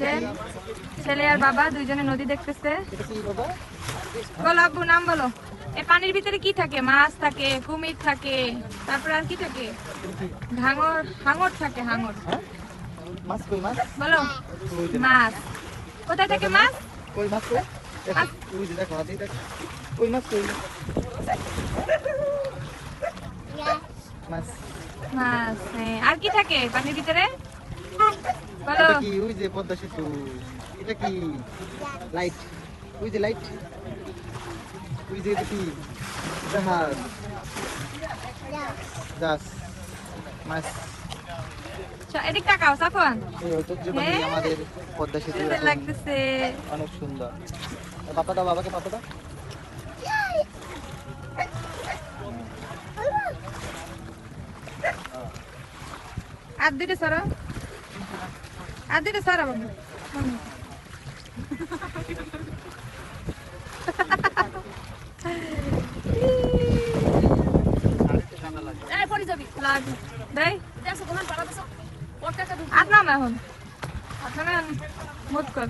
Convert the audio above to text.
যে ছেলে আর বাবা দুইজনে নদী দেখতেছে। বলো, আব্বু, নাম বলো। এই পানির ভিতরে কি থাকে? মাছ থাকে, কুমির থাকে, তারপর আর কি থাকে? হাঙর হাঙর থাকে, হাঙর। বলো, মাছ। কোথায় থাকে মাছ। মাছ হ্যাঁ। আর কি থাকে পানির ভিতরে? কি? ওই যে পদ্মা সেতু এটা কি? লাইট ওই যে লাইট ওই যে কি? জাহাজ। জাহাজ। মাছ। এদিক তাকাও হ্যাঁ। আমাদের পদ্মা সেতু লাগতেছে। অনেক সুন্দর। পাপা দাও বাবাকে পাপা দাও। আর দুইটা সরো। পড়তে আর নাম এখন আপনার মত কর